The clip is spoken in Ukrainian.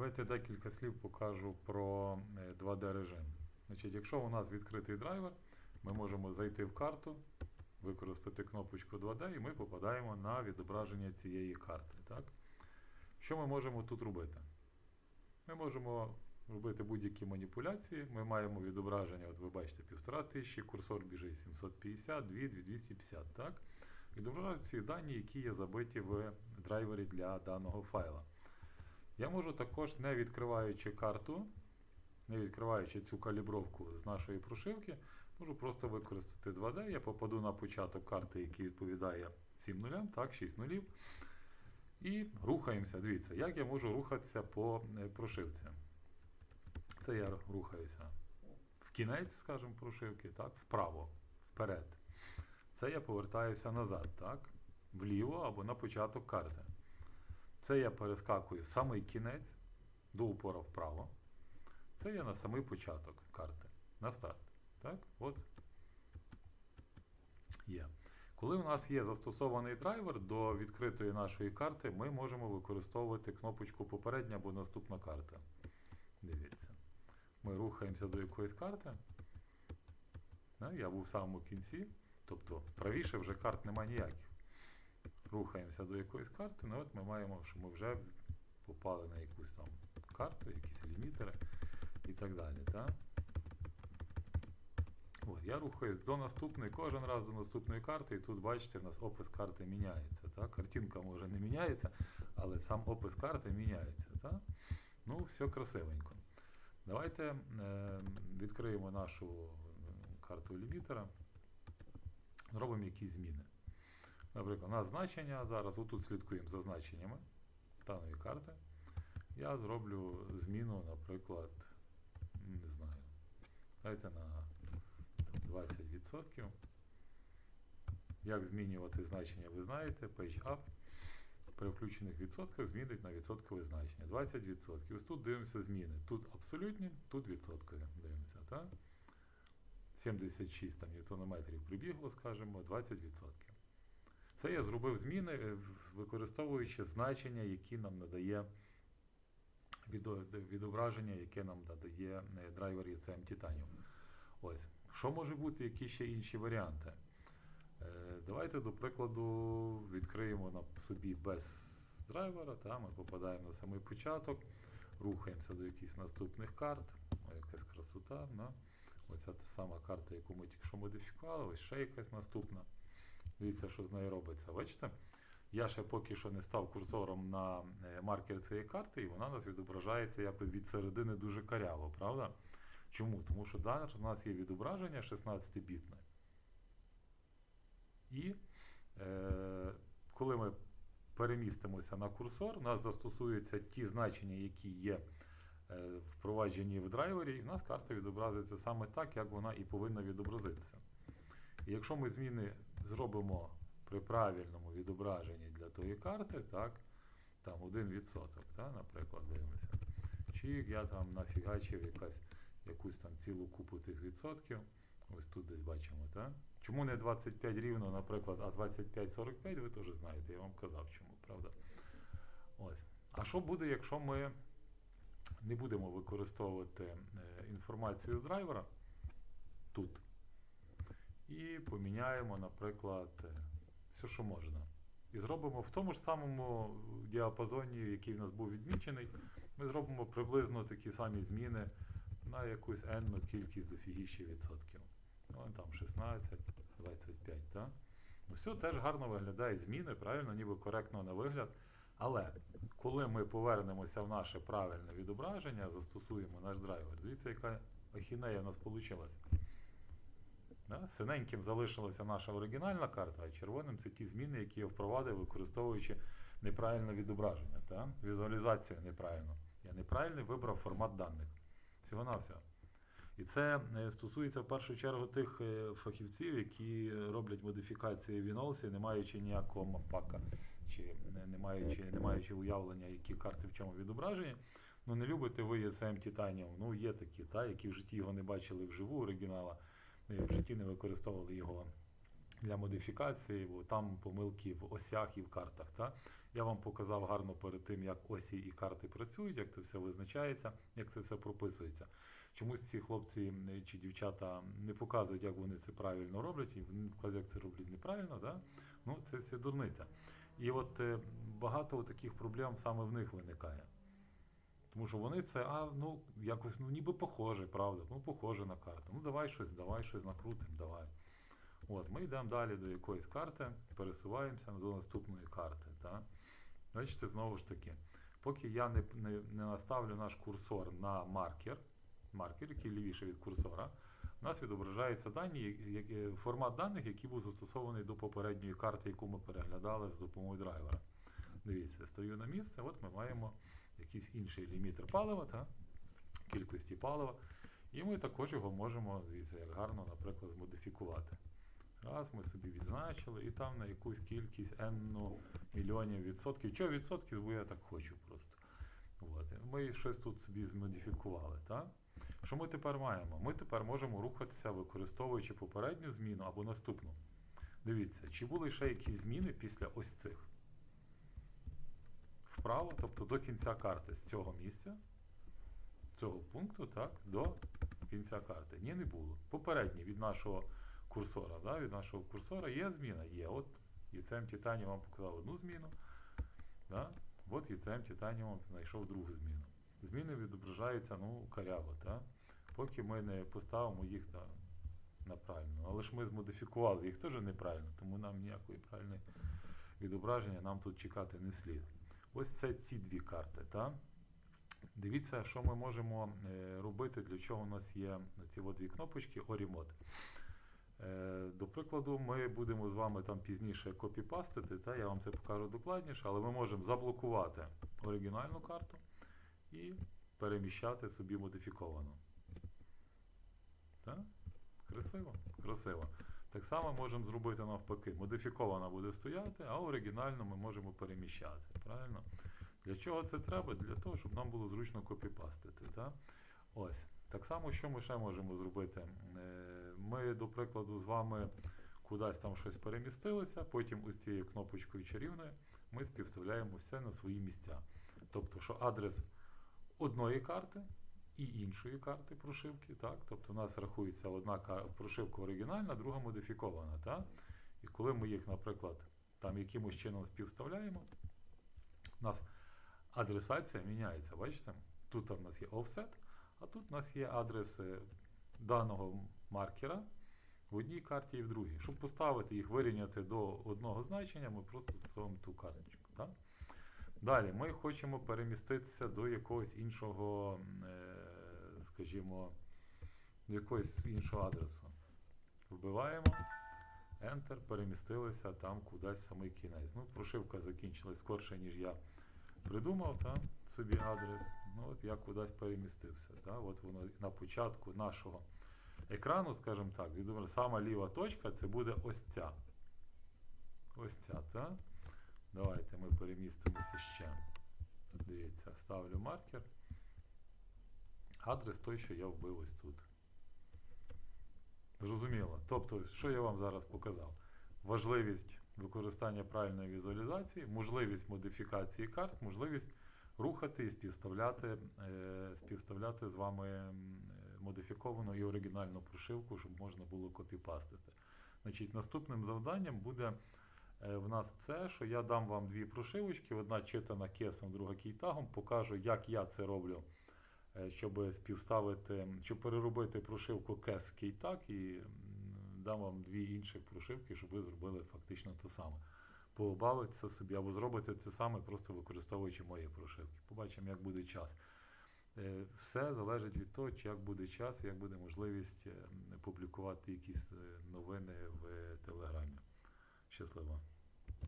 Давайте декілька слів покажу про е, 2D режим. Значить, якщо у нас відкритий драйвер, ми можемо зайти в карту, використати кнопочку 2D і ми попадаємо на відображення цієї карти. Так? Що ми можемо тут робити? Ми можемо робити будь-які маніпуляції. Ми маємо відображення, от ви бачите, 1500, курсор біжить 750, 2, 250. Так? Відображаються ці дані, які є забиті в драйвері для даного файла. Я можу також, не відкриваючи карту, не відкриваючи цю калібровку з нашої прошивки, можу просто використати 2D. Я попаду на початок карти, який відповідає всім нулям, так, 6 нулів. І рухаємося. Дивіться, як я можу рухатися по е, прошивці. Це я рухаюся в кінець, скажімо, прошивки, так, вправо, вперед. Це я повертаюся назад, так, вліво або на початок карти. Це я перескакую в самий кінець до упора вправо. Це я на самий початок карти, на старт. Так? От. Є. Коли у нас є застосований драйвер до відкритої нашої карти, ми можемо використовувати кнопочку попередня або наступна карта. Дивіться. Ми рухаємося до якоїсь карти. Я був в самому кінці, тобто правіше вже карт немає ніяких. Рухаємося до якоїсь карти, ну от ми маємо, що ми вже попали на якусь там карту, якісь лімітери і так далі. Так? От, я рухаюсь до наступної, кожен раз до наступної карти, і тут бачите, у нас опис карти міняється. Так? Картинка може не міняється, але сам опис карти міняється. Так? Ну, все красивенько. Давайте е, відкриємо нашу е, карту лімітера, зробимо якісь зміни. Наприклад, у нас значення зараз, отут слідкуємо за значеннями даної карти. Я зроблю зміну, наприклад, не знаю, давайте на 20%. Як змінювати значення, ви знаєте, Page Up при включених відсотках змінить на відсоткове значення. 20%. Ось тут дивимося зміни. Тут абсолютні, тут відсоткові дивимося. Так? 76 там, ньютонометрів прибігло, скажімо, 20%. Це я зробив зміни, е, використовуючи значення, які нам надає відображення, яке нам надає е, драйвер ECM Titanium. Ось. Що може бути, які ще інші варіанти? Е, Давайте, до прикладу, відкриємо на собі без драйвера, та, ми попадаємо на самий початок, рухаємося до якихось наступних карт. О, якась красота. Да? Оця та сама карта, яку ми тільки що модифікували, ось ще якась наступна. Дивіться, що з нею робиться. Бачите? Я ще поки що не став курсором на е, маркер цієї карти, і вона у нас відображається якось від середини дуже каряво, правда? Чому? Тому що зараз у нас є відображення 16-бітне. І е, коли ми перемістимося на курсор, у нас застосуються ті значення, які є е, впроваджені в драйвері, і в нас карта відобразиться саме так, як вона і повинна відобразитися. Якщо ми зміни зробимо при правильному відображенні для тої карти, так, там 1%, так, наприклад, дивимося. Чи я там нафігачив якась, якусь там цілу купу тих відсотків. Ось тут десь бачимо, так? Чому не 25 рівно, наприклад, а 25-45, ви теж знаєте, я вам казав чому, правда? Ось. А що буде, якщо ми не будемо використовувати е, інформацію з драйвера тут? І поміняємо, наприклад, е, все, що можна. І зробимо в тому ж самому діапазоні, який в нас був відмічений, ми зробимо приблизно такі самі зміни на якусь енну кількість дофігіщі відсотків. Ну, там 16, 25, так? Ну, все теж гарно виглядає зміни, правильно, ніби коректно на вигляд. Але коли ми повернемося в наше правильне відображення, застосуємо наш драйвер, дивіться, яка ахінея в нас вийшла. Синеньким залишилася наша оригінальна карта, а червоним це ті зміни, які я впровадив, використовуючи неправильне відображення. Та? Візуалізацію неправильно. Я неправильно вибрав формат даних. Всього на всього. І це е, стосується в першу чергу тих е, фахівців, які роблять модифікації в Windows, не маючи ніякого мапака, чи не, не, маючи, не маючи уявлення, які карти в чому відображені. Ну не любите ви ECM Titanium, ну є такі, та, які в житті його не бачили вживу оригінала, в житті не використовували його для модифікації, бо там помилки в осях і в картах. Та? Я вам показав гарно перед тим, як осі і карти працюють, як це все визначається, як це все прописується. Чомусь ці хлопці чи дівчата не показують, як вони це правильно роблять, і вони показують, як це роблять неправильно. Да? Ну, це все дурниця. І от е, багато таких проблем саме в них виникає. Тому що вони це, а ну якось ну ніби похоже, правда? Ну, похоже на карту. Ну давай щось, давай щось накрутимо, давай. От, ми йдемо далі до якоїсь карти, пересуваємося до наступної карти. Та? Бачите, знову ж таки, поки я не, не, не наставлю наш курсор на маркер, маркер, який лівіше від курсора, у нас відображаються дані, формат даних, який був застосований до попередньої карти, яку ми переглядали з допомогою драйвера. Дивіться, стою на місце, от ми маємо якийсь інший лімітер палива, та? кількості палива. І ми також його можемо, як гарно, наприклад, змодифікувати. Раз, ми собі відзначили, і там на якусь кількість n мільйонів відсотків. Чого відсотків, бо я так хочу просто. От. Ми щось тут собі змодифікували. Так? Що ми тепер маємо? Ми тепер можемо рухатися, використовуючи попередню зміну або наступну. Дивіться, чи були ще якісь зміни після ось цих? Вправо, тобто до кінця карти з цього місця, цього пункту, так, до кінця карти. Ні, не було. Попередній від нашого курсора. Да, від нашого курсора є зміна? Є. От ECM Titanium вам показав одну зміну. Да? От ECM Titanium знайшов другу зміну. Зміни відображаються ну, каряво, та? поки ми не поставимо їх на, на правильно. Але ж ми змодифікували їх теж неправильно, тому нам ніякої правильної відображення нам тут чекати не слід. Ось це ці дві карти. Та? Дивіться, що ми можемо е, робити, для чого у нас є ці дві кнопочки Orimote. Е, До прикладу, ми будемо з вами там пізніше копіпастити, та я вам це покажу докладніше, але ми можемо заблокувати оригінальну карту і переміщати собі модифіковану. Так? Красиво? Красиво. Так само можемо зробити навпаки. Модифікована буде стояти, а оригінальну ми можемо переміщати. Правильно? Для чого це треба? Для того, щоб нам було зручно копіпастити. Так? Ось. Так само, що ми ще можемо зробити? Е, Ми, до прикладу, з вами кудись там щось перемістилися, потім ось цією кнопочкою чарівною ми співставляємо все на свої місця. Тобто, що адрес одної карти і іншої карти прошивки, так? Тобто у нас рахується одна прошивка оригінальна, друга модифікована. Так? І коли ми їх, наприклад, там якимось чином співставляємо, у нас адресація міняється. Бачите? Тут у нас є offset, а тут у нас є адрес е, даного маркера в одній карті і в другій. Щоб поставити їх, вирівняти до одного значення, ми просто застосовуємо ту карточку. Так? Далі ми хочемо переміститися до якогось іншого, е, скажімо, якогось іншого адресу. Вбиваємо, Enter, перемістилися там кудись самий кінець. Ну, прошивка закінчилась скорше, ніж я придумав та, собі адрес. Ну, от я кудись перемістився. Та, от воно на початку нашого екрану, скажімо так, відомо, сама ліва точка це буде ось ця. Ось ця, та? Давайте ми перемістимося ще. Дивіться, ставлю маркер. Адрес той, що я вбив ось тут. Зрозуміло. Тобто, що я вам зараз показав? Важливість використання правильної візуалізації, можливість модифікації карт, можливість рухати і співставляти, е, співставляти з вами модифіковану і оригінальну прошивку, щоб можна було копіпастити. Значить, наступним завданням буде е, в нас це, що я дам вам дві прошивочки, одна читана кесом, друга кейтагом, покажу, як я це роблю, щоб співставити, щоб переробити прошивку кес в кейтаг і дам вам дві інші прошивки, щоб ви зробили фактично те саме. Побавитися собі або зробити це саме, просто використовуючи мої прошивки. Побачимо, як буде час. Е, Все залежить від того, як буде час, як буде можливість е, публікувати якісь е, новини в Телеграмі. Щасливо!